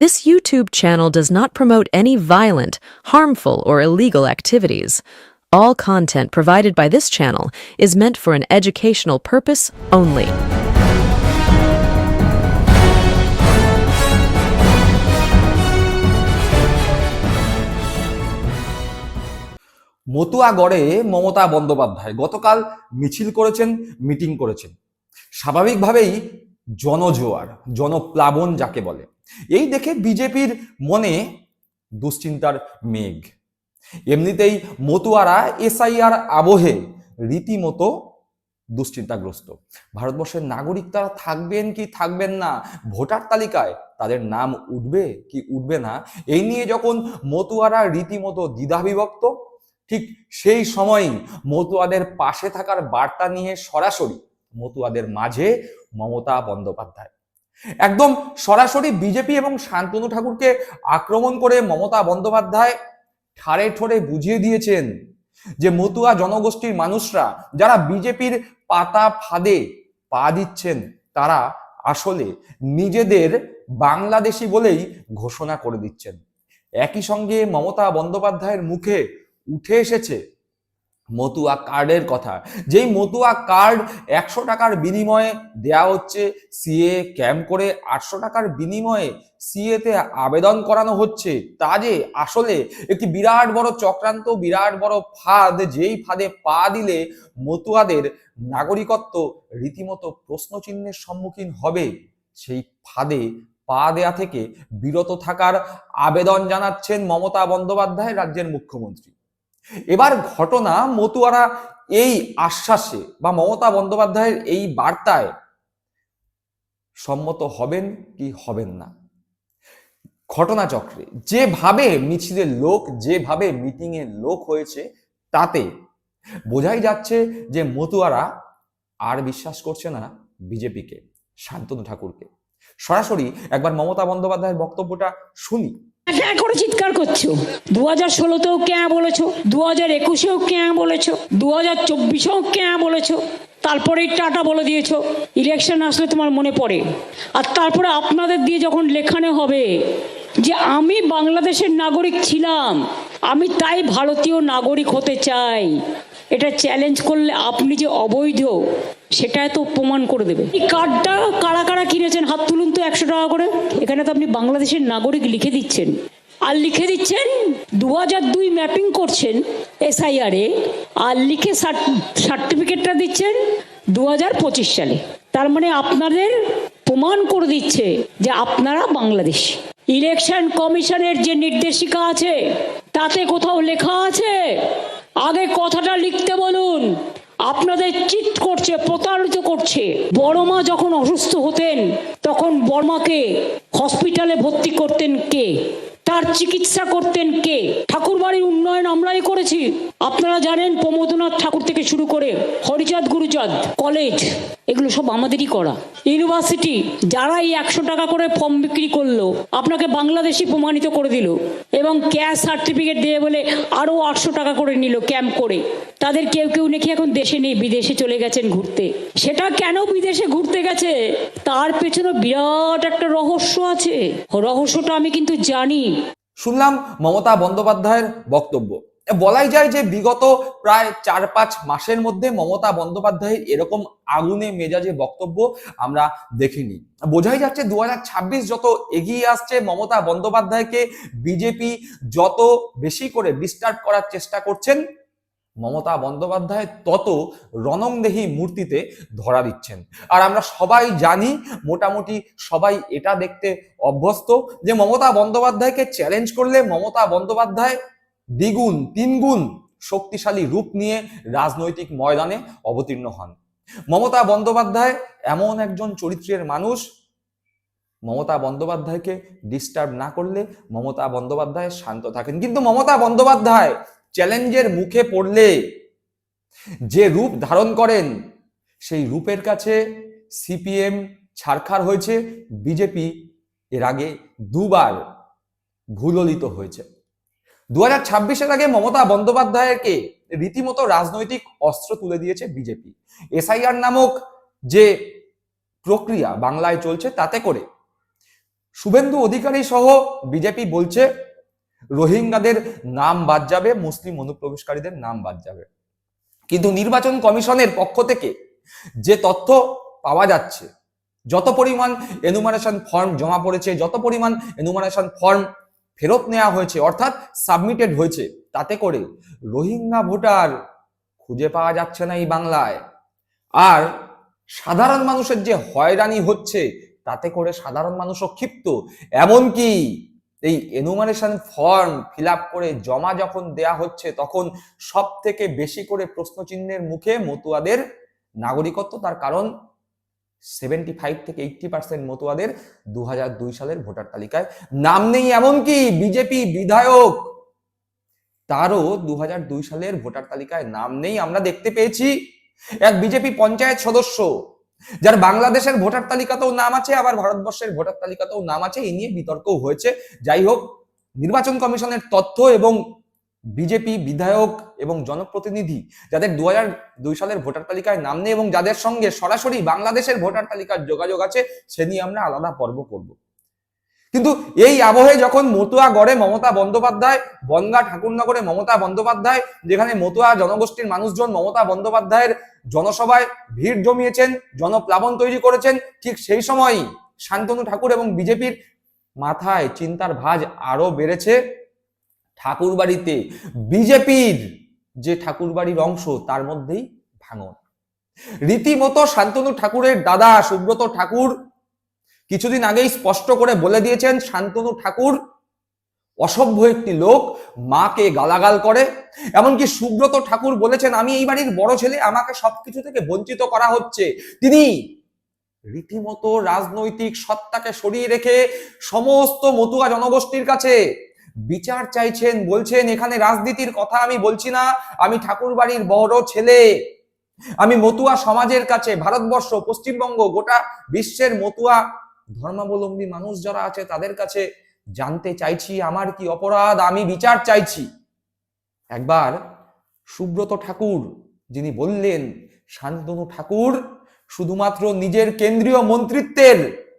This YouTube channel does not promote any violent, harmful, or illegal activities. All content provided by this channel is meant for an educational purpose only. মতুয়াগড়ে Mamata Bandyopadhyay গতকাল মিছিল করেছেন meeting করেছেন স্বাভাবিকভাবেই জনজোয়ার জনপ্লাবন যাকে বলে এই দেখে বিজেপির মনে দুশ্চিন্তার মেঘ। এমনিতেই মতুয়ারা এসআইআর আবহে রীতিমতো দুশ্চিন্তাগ্রস্ত। ভারতবর্ষের নাগরিক তারা থাকবেন কি থাকবেন না, ভোটার তালিকায় তাদের নাম উঠবে কি উঠবে না, এই নিয়ে যখন মতুয়ারা রীতিমতো দ্বিধাবিভক্ত, ঠিক সেই সময়ই মতুয়াদের পাশে থাকার বার্তা নিয়ে সরাসরি মতুয়াদের মাঝে মমতা বন্দ্যোপাধ্যায়। একদম সরাসরি বিজেপি এবং শান্তনু ঠাকুরকে আক্রমণ করে মমতা বন্দ্যোপাধ্যায় ঠাড়ে ঠোড়ে বুঝিয়ে দিয়েছেন যে মতুয়া জনগোষ্ঠীর মানুষরা যারা বিজেপির পাতা ফাঁদে পা দিচ্ছেন, তারা আসলে নিজেদের বাংলাদেশি বলেই ঘোষণা করে দিচ্ছেন। একই সঙ্গে মমতা বন্দ্যোপাধ্যায়ের মুখে উঠে এসেছে মতুয়া কার্ডের কথা। যেই মতুয়া কার্ড একশো টাকার বিনিময়ে দেয়া হচ্ছে, সিএ ক্যাম্প করে আটশো টাকার বিনিময়ে সিএতে আবেদন করানো হচ্ছে। তা যে আসলে একটি বিরাট বড় চক্রান্ত, বিরাট বড় ফাঁদ, যেই ফাঁদে পা দিলে মতুয়াদের নাগরিকত্ব রীতিমতো প্রশ্নচিহ্নের সম্মুখীন হবে। সেই ফাঁদে পা দেয়া থেকে বিরত থাকার আবেদন জানাচ্ছেন মমতা বন্দ্যোপাধ্যায়, রাজ্যের মুখ্যমন্ত্রী। এবার ঘটনা মতুয়ারা এই আশ্বাসে বা মমতা বন্দ্যোপাধ্যায়ের এই বার্তায় সম্মত হবেন কি হবেন না। ঘটনাচক্রে যেভাবে মিছিলের লোক, যেভাবে মিটিং এর লোক হয়েছে, তাতে বোঝাই যাচ্ছে যে মতুয়ারা আর বিশ্বাস করছে না বিজেপিকে, শান্তনু ঠাকুরকে। সরাসরি একবার মমতা বন্দ্যোপাধ্যায়ের বক্তব্যটা শুনি। ক্যাঁ করে চিৎকার করছ? দু হাজার ষোলোতেও ক্যাঁ বলেছ? দু হাজার একুশেও ক্যাঁ বলেছ? দু হাজার চব্বিশেও ক্যাঁ বলেছ? তারপরে টাটা বলে দিয়েছ। ইলেকশন আসলে তোমার মনে পড়ে। আর তারপরে আপনাদের দিয়ে যখন লেখানো হবে যে আমি বাংলাদেশের নাগরিক ছিলাম, আমি তাই ভারতীয় নাগরিক হতে চাই, এটা চ্যালেঞ্জ করলে আপনি যে অবৈধ সেটা তো প্রমাণ করে দেবে। এই কার্ডটা কারা কারা কিনেছেন? হাত তুলুন তো একশো টাকা করে। এখানে তো আপনি বাংলাদেশের নাগরিক লিখে দিচ্ছেন। আর লিখে দিচ্ছেন দু দুই ম্যাপিং করছেন এসআইআরে আর লিখে সার্টিফিকেটটা দিচ্ছেন দু হাজার পঁচিশ সালে। তার মানে আপনাদের প্রমাণ করে দিচ্ছে যে আপনারা বাংলাদেশ। ইলেকশন কমিশনের যে নির্দেশিকা আছে, তাতে কোথাও লেখা আছে, আগে কথাটা লিখতে বলুন। আপনাদের চিট করছে, প্রতারিত করছে। বড় মা যখন অসুস্থ হতেন, তখন বর্মাকে হসপিটালে ভর্তি করতেন কে? তার চিকিৎসা করতেন কে? ঠাকুরবাড়ির উন্নয়ন আমরাই করেছি। আপনারা জানেন প্রমোদনাথ ঠাকুর থেকে শুরু করে হরিচাঁদ, গুরুচাঁদ, কলেজ, এগুলো সব আমাদেরই করা। ইউনিভার্সিটি যারা এই একশো টাকা করে ফর্ম বিক্রি করল, আপনাকে বাংলাদেশি প্রমাণিত করে দিল এবং ক্যাশ সার্টিফিকেট দিয়ে বলে আরও আটশো টাকা করে নিল ক্যাম্প করে। তাদের কেউ কেউ নাকি এখন দেশে নেই, বিদেশে চলে গেছেন ঘুরতে। সেটা কেন বিদেশে ঘুরতে গেছে? তার পেছনে বিরাট একটা রহস্য আছে। রহস্যটা আমি কিন্তু জানি। শুনলাম মমতা বন্দ্যোপাধ্যায়ের বক্তব্য। বলাই যায় যে বিগত প্রায় চার পাঁচ মাসের মধ্যে মমতা বন্দ্যোপাধ্যায়ের এরকম আগুনে মেজাজে বক্তব্য আমরা দেখিনি। বোঝাই যাচ্ছে দুহাজার ছাব্বিশ যত এগিয়ে আসছে, মমতা বন্দ্যোপাধ্যায়কে বিজেপি যত বেশি করে ডিস্টার্ব করার চেষ্টা করছেন, মমতা বন্দ্যোপাধ্যায় তত রণংদেহী মূর্তিতে ধরা দিচ্ছেন। আর আমরা সবাই জানি, মোটামুটি সবাই এটা দেখতে অভ্যস্ত যে মমতা বন্দ্যোপাধ্যায়কে চ্যালেঞ্জ করলে মমতা বন্দ্যোপাধ্যায় দ্বিগুণ, তিনগুণ শক্তিশালী রূপ নিয়ে রাজনৈতিক ময়দানে অবতীর্ণ হন। মমতা বন্দ্যোপাধ্যায় এমন একজন চরিত্রের মানুষ। মমতা বন্দ্যোপাধ্যায়কে ডিস্টার্ব না করলে মমতা বন্দ্যোপাধ্যায় শান্ত থাকেন। কিন্তু মমতা বন্দ্যোপাধ্যায় চ্যালেঞ্জের মুখে পড়লে, যে রূপ ধারণ করেন, সেই রূপের কাছে সিপিএম ছারখার হয়েছে। বিজেপি এর আগে দুবার ভুললিত হয়েছে। দু হাজার ছাব্বিশের আগে মমতা বন্দ্যোপাধ্যায়কে রীতিমতো রাজনৈতিক অস্ত্র তুলে দিয়েছে বিজেপি। এসআইআর নামক যে প্রক্রিয়া বাংলায় চলছে, তাতে করে শুভেন্দু অধিকারী সহ বিজেপি বলছে, রোহিঙ্গাদের নাম বাদ যাবে, মুসলিম অনুপ্রবেশকারীদের নাম বাদ যাবে। কিন্তু নির্বাচন কমিশনের পক্ষ থেকে যে তথ্য পাওয়া যাচ্ছে, যত পরিমাণ এনুমারেশন ফর্ম জমা পড়েছে, যত পরিমাণ এনুমারেশন ফর্ম ফেরত নেওয়া হয়েছে, অর্থাৎ সাবমিটেড হয়েছে। তাতে করে রোহিঙ্গা ভোটার খুঁজে পাওয়া যাচ্ছে না এই বাংলায়। আর সাধারণ মানুষের যে হয়রানি হচ্ছে, তাতে করে সাধারণ মানুষও ক্ষিপ্ত। এমনকি এই এনুমারেশন ফর্ম ফিল করে জমা যখন দেয়া হচ্ছে, তখন সব থেকে বেশি করে প্রশ্নচিহ্নের মুখে মতুয়াদের নাগরিকত্ব, তার কারণ সেভেন্টি ফাইভ থেকে এইটটি পার্সেন্ট মতুয়াদের দু সালের ভোটার তালিকায়। নাম নেই এমনকি বিজেপি বিধায়ক, তারও দু সালের ভোটার তালিকায় নাম নেই। আমরা দেখতে পেয়েছি এক বিজেপি পঞ্চায়েত সদস্য, যার বাংলাদেশের ভোটার তালিকাতেও নাম আছে, আবার ভারতবর্ষের ভোটার তালিকাতেও নাম আছে। এই নিয়ে বিতর্কও হয়েছে। যাই হোক, নির্বাচন কমিশনের তথ্য এবং বিজেপি, বিধায়ক এবং জনপ্রতিনিধি যাদের দু দুই সালের ভোটার তালিকায় নাম নেই এবং যাদের সঙ্গে সরাসরি বাংলাদেশের ভোটার তালিকার যোগাযোগ আছে, সে নিয়ে আমরা আলাদা পর্ব করব। কিন্তু এই আবহে যখন মতুয়া গড়ে মমতা বন্দ্যোপাধ্যায়, বনগা ঠাকুরনগরে মমতা বন্দ্যোপাধ্যায়, যেখানে মতুয়া জনগোষ্ঠীর মানুষজন মমতা বন্দ্যোপাধ্যায়ের জনসভায় ভিড় জমিয়েছেন, জনপ্লাবন তৈরি করেছেন, ঠিক সেই সময়ই শান্তনু ঠাকুর এবং বিজেপির মাথায় চিন্তার ভাজ আরও বেড়েছে। ঠাকুরবাড়িতে, বিজেপির যে ঠাকুরবাড়ির অংশ, তার মধ্যেই ভাঙন। রীতিমতো শান্তনু ঠাকুরের দাদা সুব্রত ঠাকুর কিছুদিন আগেই স্পষ্ট করে বলে দিয়েছেন, শান্তনু ঠাকুর অসভ্য একটি লোক, মাকে গালাগাল করে। এমনকি সুব্রত ঠাকুর বলেছেন, আমি এই বাড়ির বড় ছেলে, আমাকে সবকিছু থেকে বঞ্চিত করা হচ্ছে। তিনি রীতিমতো রাজনৈতিক সত্তাকে সরিয়ে রেখে সমস্ত মতুয়া জনগোষ্ঠীর কাছে বিচার চাইছেন, বলছেন, এখানে রাজনীতির কথা আমি বলছি না। আমি ঠাকুর বাড়ির বড় ছেলে। আমি মতুয়া সমাজের কাছে, ভারতবর্ষ, পশ্চিমবঙ্গ, গোটা বিশ্বের মতুয়া, ধর্মাবলম্বী মানুষ যারা আছে, তাদের কাছে জানতে চাইছি, আমার কি অপরাধ? আমি বিচার চাইছি। একবার সুব্রত ঠাকুর, যিনি বললেন, শান্তনু ঠাকুর, শুধুমাত্র নিজের কেন্দ্রীয় মন্ত্রিত্বের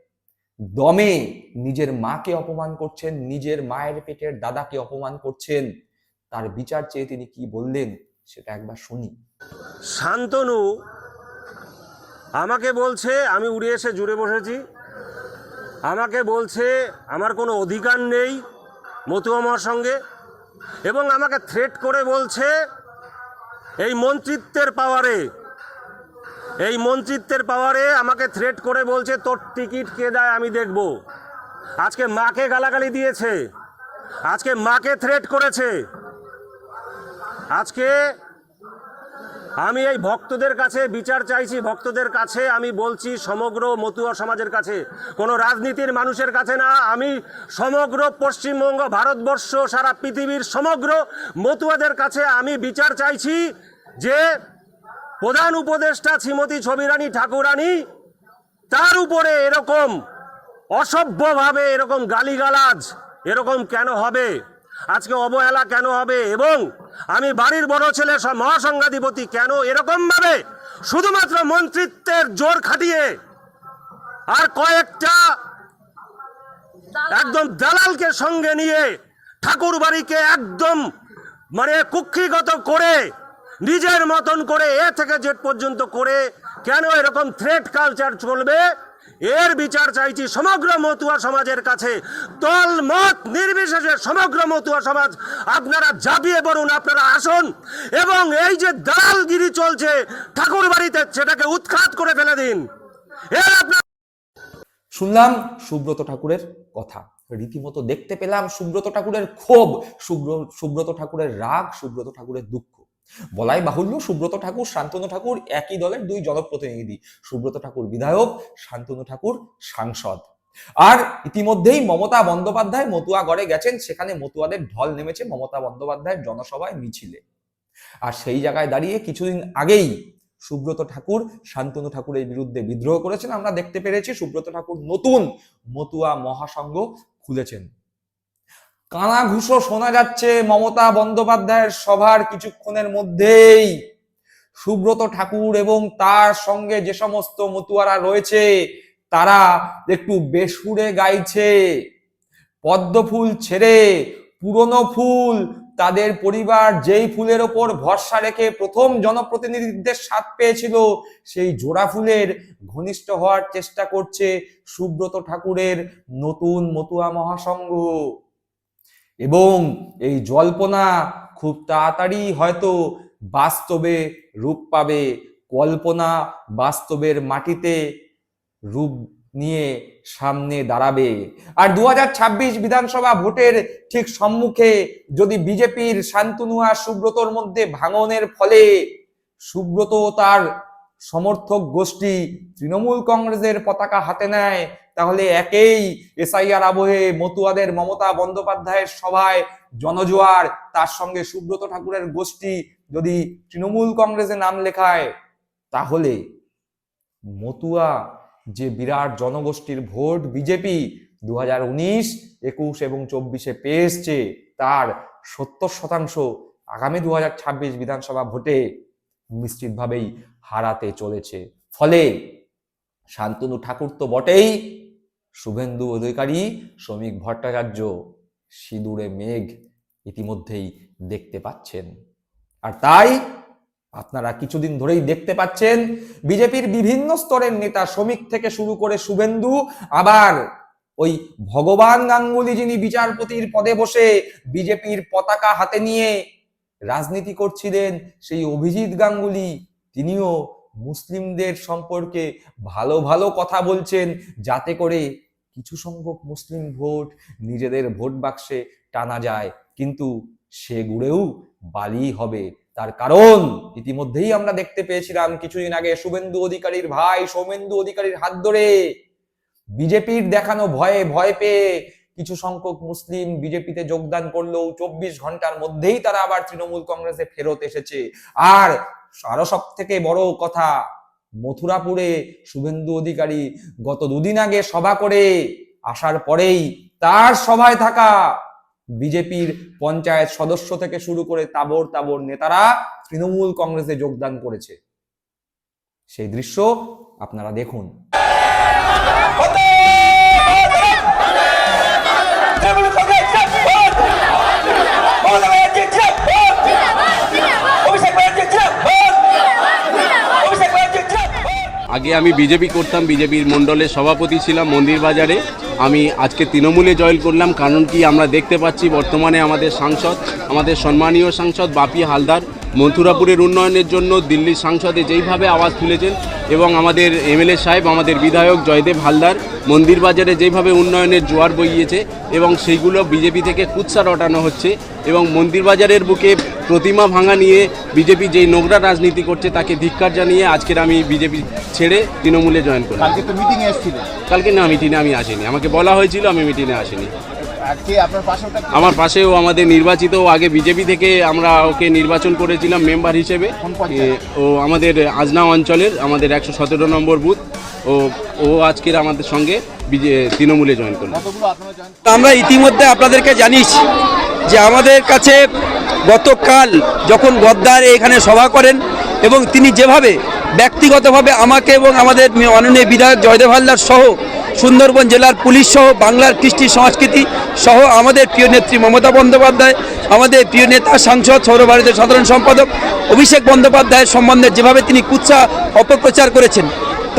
দমে নিজের মাকে অপমান করছেন, নিজের মায়ের পেটের দাদাকে অপমান করছেন। তার বিচার চেয়ে তিনি কি বললেন, সেটা একবার শুনি। শান্তনু, আমাকে বলছে, আমি উড়ে এসে জুড়ে বসেছি। আমাকে বলছে, আমার কোনো অধিকার নেই মতুয়ামার সঙ্গে। এবং আমাকে থ্রেট করে বলছে, এই মন্ত্রিত্বের পাওয়ারে এই মন্ত্রিত্বের পাওয়ারে আমাকে থ্রেট করে বলছে, তোর টিকিট কে দেয় আমি দেখব। আজকে মাকে গালাগালি দিয়েছে। আজকে মাকে থ্রেট করেছে। আজকে আমি এই ভক্তদের কাছে বিচার চাইছি, ভক্তদের কাছে আমি বলছি, সমগ্র মতুয়া সমাজের কাছে। কোনো রাজনীতির মানুষের কাছে না, আমি সমগ্র পশ্চিমবঙ্গ, ভারতবর্ষ, সারা পৃথিবীর সমগ্র মতুয়াদের কাছে আমি বিচার চাইছি যে প্রধান উপদেষ্টা শ্রীমতী ছবিরানী ঠাকুরানী, তার উপরে এরকম অসভ্যভাবে এরকম গালিগালাজ এরকম কেন হবে? আজকে অবহেলা কেন হবে? এবং আমি বাড়ির বড় ছেলে মহাসংঘাধিপতি কেন এরকম ভাবে শুধুমাত্র মন্ত্রিত্বের জোর খাটিয়ে আর কয়েকটা একদম দালালকে সঙ্গে নিয়ে ঠাকুর বাড়িকে একদম মানে কুক্ষিগত করে নিজের মতন করে এ থেকে জেট পর্যন্ত করে কেন এরকম থ্রেট কালচার চলবে? এর বিচার চাইছি সমগ্র মতুয়া সমাজের কাছে। দল মত নির্বিশেষে সমগ্র মতুয়া সমাজ, আপনারা ঝাঁপিয়ে পড়ুন, আপনারা আসুন। এবং এই যে দালালগিরি চলছে, ঠাকুর বাড়িতে সেটাকে উৎখাত করে ফেলে দিন। শুনলাম সুব্রত ঠাকুরের কথা। রীতিমতো দেখতে পেলাম সুব্রত ঠাকুরের ক্ষোভ, সুব্র- সুব্রত ঠাকুরের রাগ, সুব্রত ঠাকুরের দুঃখ। বলাই বাহুল্য সুব্রত ঠাকুর, শান্তনু ঠাকুর একই দলের দুই জনপ্রতিনিধি। সুব্রত ঠাকুর বিধায়ক, শান্তনু ঠাকুর সাংসদ। আর ইতিমধ্যেই মমতা বন্দ্যোপাধ্যায় মতুয়াগড়ে গেছেন, সেখানে মতুয়াদের ঢল নেমেছে মমতা বন্দ্যোপাধ্যায়ের জনসভায় মিছিলে। আর সেই জায়গায় দাঁড়িয়ে কিছুদিন আগেই সুব্রত ঠাকুর শান্তনু ঠাকুরের বিরুদ্ধে বিদ্রোহ করেছেন। আমরা দেখতে পেরেছি সুব্রত ঠাকুর নতুন মতুয়া মহাসংঘ খুলেছেন। কানাঘুষো শোনা যাচ্ছে মমতা বন্দ্যোপাধ্যায়ের সভার কিছুক্ষণের মধ্যেই। সুব্রত ঠাকুর এবং তার সঙ্গে যে সমস্ত মতুয়ারা রয়েছে, তারা একটু বেসুরে গাইছে। পদ্ম ফুল ছেড়ে পুরনো ফুল, তাদের পরিবার যেই ফুলের ওপর ভরসা রেখে প্রথম জনপ্রতিনিধিদের স্বাদ পেয়েছিল, সেই জোড়া ফুলের ঘনিষ্ঠ হওয়ার চেষ্টা করছে সুব্রত ঠাকুরের নতুন মতুয়া মহাসংঘ। এবং এই জল্পনা খুব তাড়াতাড়ি হয়তো বাস্তবে রূপ পাবে। কল্পনা বাস্তবের মাটিতে রূপ নিয়ে সামনে দাঁড়াবে। আর দু হাজার ছাব্বিশ বিধানসভা ভোটের ঠিক সম্মুখে যদি বিজেপির শান্তনু আর সুব্রতর মধ্যে ভাঙনের ফলে সুব্রত তার সমর্থক গোষ্ঠী তৃণমূল কংগ্রেসের পতাকা হাতে নেয় তাহলে একেই এসআইআর আবহে মতুয়াদের মমতা বন্দ্যোপাধ্যায়ের সভায় জনজোয়ার, তার সঙ্গে সুব্রত ঠাকুরের গোষ্ঠী যদি তৃণমূল কংগ্রেসে নাম লেখায়, তাহলে মতুয়া যে বিরাট জনগোষ্ঠীর ভোট বিজেপি দু হাজার উনিশ, একুশ এবং চব্বিশে পেয়ে এসছে, তার সত্তর শতাংশ আগামী দু হাজার ছাব্বিশ বিধানসভা ভোটে নিশ্চিতভাবেই হারাতে চলেছে। ফলে শান্তনু ঠাকুর তো বটেই শুভেন্দু অধিকারী, শ্রমিক ভট্টাচার্য, সিঁদুরে মেঘ ইতিমধ্যেই দেখতে পাচ্ছেন। আর তাই আপনারা কিছুদিন ধরেই দেখতে পাচ্ছেন, বিজেপির বিভিন্ন স্তরের নেতা শ্রমিক থেকে শুরু করে শুভেন্দু, আবার ওই ভগবান গাঙ্গুলি যিনি বিচারপতির পদে বসে বিজেপির পতাকা হাতে নিয়ে রাজনীতি করছিলেন, সেই অভিজিৎ গাঙ্গুলি, তিনিও মুসলিমদের সম্পর্কে ভালো ভালো কথা বলছেন, যাতে করে কিছু সংখ্যক মুসলিম ভোট নিজেদের ভোট বাক্সে টানা যায়। কিন্তু সে গুড়েও বালি হবে। তার কারণ ইতিমধ্যেই আমরা দেখতে পেয়েছিলাম কিছুদিন আগে শুভেন্দু অধিকারীর ভাই, সৌমেন্দু অধিকারীর হাত ধরে বিজেপির দেখানো ভয়ে ভয় পেয়ে কিছু সংখ্যক মুসলিম বিজেপিতে যোগদান করলেও চব্বিশ ঘণ্টার মধ্যেই তারা আবার তৃণমূল কংগ্রেসে ফেরত এসেছে। আর আরও সব থেকে বড় কথা মথুরাপুরে শুভেন্দু অধিকারী গত দুদিন আগে সভা করে আসার পরেই তার সভায় থাকা বিজেপির পঞ্চায়েত সদস্য থেকে শুরু করে তাবর তাবর নেতারা তৃণমূল কংগ্রেসে যোগদান করেছে সেই দৃশ্য আপনারা দেখুন আগে আমি বিজেপি করতাম, বিজেপির মণ্ডলের সভাপতি ছিলাম মন্দির বাজারে। আমি আজকে তৃণমূলে জয়েন করলাম, কারণ কি আমরা দেখতে পাচ্ছি বর্তমানে আমাদের সাংসদ, আমাদের সম্মানীয় সাংসদ বাপি হালদার মথুরাপুরের উন্নয়নের জন্য দিল্লির সাংসদে যেইভাবে আওয়াজ তুলেছেন এবং আমাদের এমএলএ সাহেব, আমাদের বিধায়ক জয়দেব হালদার মন্দির বাজারে যেইভাবে উন্নয়নের জোয়ার বইয়েছে এবং সেইগুলো বিজেপি থেকে কুৎসা রটানো হচ্ছে এবং মন্দির বাজারের বুকে প্রতিমা ভাঙা নিয়ে বিজেপি যেই নোংরা রাজনীতি করছে তাকে ধিক্কার জানিয়ে আজকের আমি বিজেপি ছেড়ে তৃণমূলে জয়েন করি। কালকে তো মিটিং এসেছিলেন কালকে না মিটিংয়ে আমি আসিনি। আমাকে বলা হয়েছিল আমি মিটিংয়ে আসিনি? আমার পাশেও আমাদের নির্বাচিত ও আগে বিজেপি থেকে আমরা ওকে নির্বাচন করেছিলাম মেম্বার হিসেবে। ও আমাদের আজনা অঞ্চলের আমাদের একশো সতেরো নম্বর বুথ। ও ও আজকের আমাদের সঙ্গে বিজে তৃণমূলে জয়েন করল। আমরা ইতিমধ্যে আপনাদেরকে জানিয়েছি যে আমাদের কাছে গতকাল যখন গদ্দার এখানে সভা করেন এবং তিনি যেভাবে ব্যক্তিগতভাবে আমাকে এবং আমাদের মাননীয় বিধায়ক জয়দেব হালদার সহ সুন্দরবন জেলার পুলিশ সহ বাংলার কৃষ্টি সংস্কৃতি সহ আমাদের প্রিয় নেত্রী মমতা বন্দ্যোপাধ্যায়, আমাদের প্রিয় নেতা সাংসদ সৌর ভারতের সাধারণ সম্পাদক অভিষেক বন্দ্যোপাধ্যায়ের সম্বন্ধে যেভাবে তিনি কুৎসা অপপ্রচার করেছেন,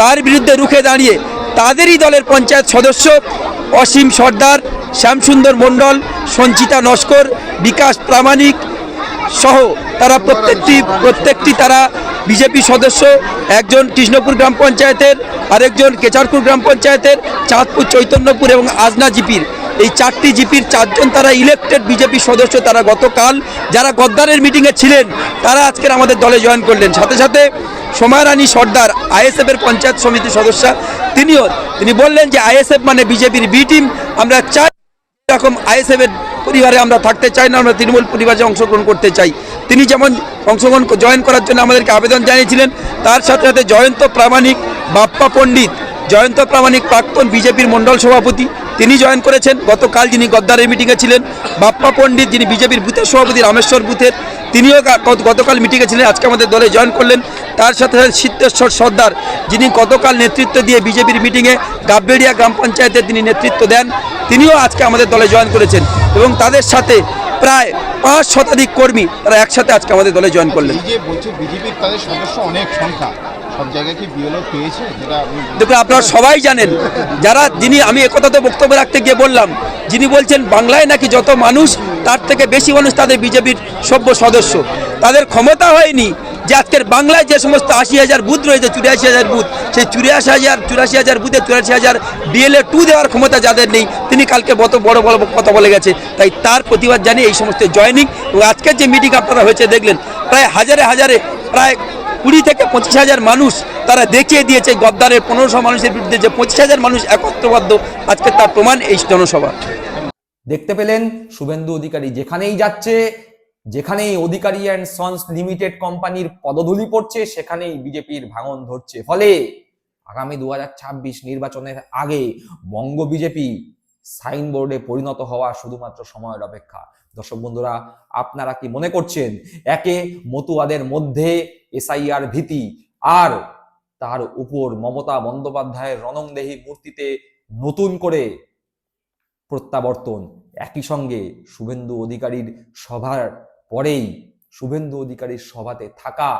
তার বিরুদ্ধে রুখে দাঁড়িয়ে তাদেরই দলের পঞ্চায়েত সদস্য অসীম সর্দার, শ্যামসুন্দর মণ্ডল, সঞ্চিতা নস্কর, বিকাশ প্রামাণিক সহ তারা প্রত্যেকটি প্রত্যেকটি তারা বিজেপি সদস্য, একজন কৃষ্ণপুর গ্রাম পঞ্চায়েতের, আরেকজন কেচারপুর গ্রাম পঞ্চায়েতের, চাঁদপুর চৈতন্যপুর এবং আজনা জিপির। এই চারটি জিপির চারজন তারা ইলেকটেড বিজেপি সদস্য তারা গতকাল, যারা গদ্দারের মিটিংয়ে ছিলেন, তারা আজকের আমাদের দলে জয়েন করলেন। সাথে সাথে সোমারানী সর্দার আইএসএফ এর পঞ্চায়েত সমিতির সদস্য তিনিও, তিনি বললেন যে আইএসএফ মানে বিজেপির বি টিম আমরা চাই এরকম আইএসএফ এর পরিবারে আমরা থাকতে চাই না, আমরা তৃণমূল পরিবারে অংশগ্রহণ করতে চাই। তিনি যেমন অংশগ্রহণ জয়েন করার জন্য আমাদেরকে আবেদন জানিয়েছিলেন, তার সাথে সাথে জয়ন্ত প্রামাণিক বাপ্পা পণ্ডিত, জয়ন্ত প্রামাণিক প্রাক্তন বিজেপির মণ্ডল সভাপতি তিনি জয়েন করেছেন। গতকাল যিনি গদ্দারের মিটিংয়ে ছিলেন, বাপ্পা পণ্ডিত, যিনি বিজেপির বুথের সভাপতি, রামেশ্বর বুথের, তিনিও গতকাল মিটিংয়ে ছিলেন, আজকে আমাদের দলে জয়েন করলেন। তার সাথে সাথে সিদ্ধেশ্বর সর্দার, যিনি গতকাল নেতৃত্ব দিয়ে বিজেপির মিটিংয়ে গাববেড়িয়া গ্রাম পঞ্চায়েতে তিনি নেতৃত্ব দেন, তিনিও আজকে আমাদের দলে জয়েন করেছেন এবং তাদের সাথে প্রায় পাঁচ শতাধিক কর্মী তারা একসাথে আজকে আমাদের দলে জয়েন করলেন। বিজেপির তাদের সদস্য অনেক সংখ্যা। দেখুন, আপনারা সবাই জানেন, যারা যিনি, আমি একথা তো বক্তব্য রাখতে গিয়ে বললাম, যিনি বলছেন বাংলায় নাকি যত মানুষ, তার থেকে বেশি মানুষ তাদের বিজেপির সভ্য সদস্য। তাদের ক্ষমতা হয়নি যে আজকের বাংলায় যে সমস্ত আশি হাজার বুথ রয়েছে, চুরাশি হাজার বুথ, সেই চুরাশি হাজার চুরাশি হাজার বুথে চুরাশি হাজার বিএলএ টু দেওয়ার ক্ষমতা যাদের নেই, তিনি কালকে বত বড় বড় কথা বলে গেছে। তাই তার প্রতিবাদ জানিয়ে এই সমস্ত জয়নিং, এবং আজকের যে মিটিং আপনারা হয়েছে, দেখলেন, প্রায় হাজারে হাজারে, প্রায় কুড়ি থেকে পঁচিশ হাজার মানুষ তারা দেখিয়ে দিয়েছে গদ্দারের পনেরোশো মানুষের বিরুদ্ধে যে পঁচিশ হাজার মানুষ একত্রবদ্ধ, আজকে তার প্রমাণ এই জনসভা। দেখতে পেলেন শুভেন্দু অধিকারী যেখানেই যাচ্ছে, যেখানেই অধিকারী অ্যান্ড সন্স লিমিটেড কোম্পানির পদধূলি পড়ছে, সেখানেই বিজেপির ভাঙন ধরছে। ফলে আগামী দু হাজার ছাব্বিশ নির্বাচনের আগে বঙ্গ বিজেপি সাইনবোর্ডে পরিণত হওয়া শুধুমাত্র সময়ের অপেক্ষা। দর্শক বন্ধুরা, আপনারা কি মনে করছেন একে মতুয়াদের মধ্যে এসআইআর ভীতি আর তার উপর মমতা বন্দ্যোপাধ্যায়ের রণংদেহী মূর্তিতে নতুন করে প্রত্যাবর্তন? একই সঙ্গে শুভেন্দু অধিকারীর সভার পরেই শুভেন্দু অধিকারীর সভাতে থাকা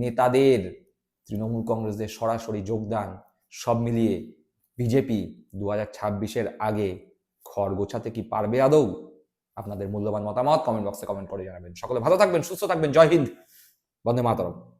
নেতাদের তৃণমূল কংগ্রেসের সরাসরি যোগদান, সব মিলিয়ে বিজেপি দু হাজার ছাব্বিশের আগে খড় গোছাতে কি পারবে আদৌ? আপনাদের মূল্যবান মতামত কমেন্ট বক্সে কমেন্ট করে জানাবেন। সকলে ভালো থাকবেন, সুস্থ থাকবেন। জয় হিন্দ। বন্দে মাতরম।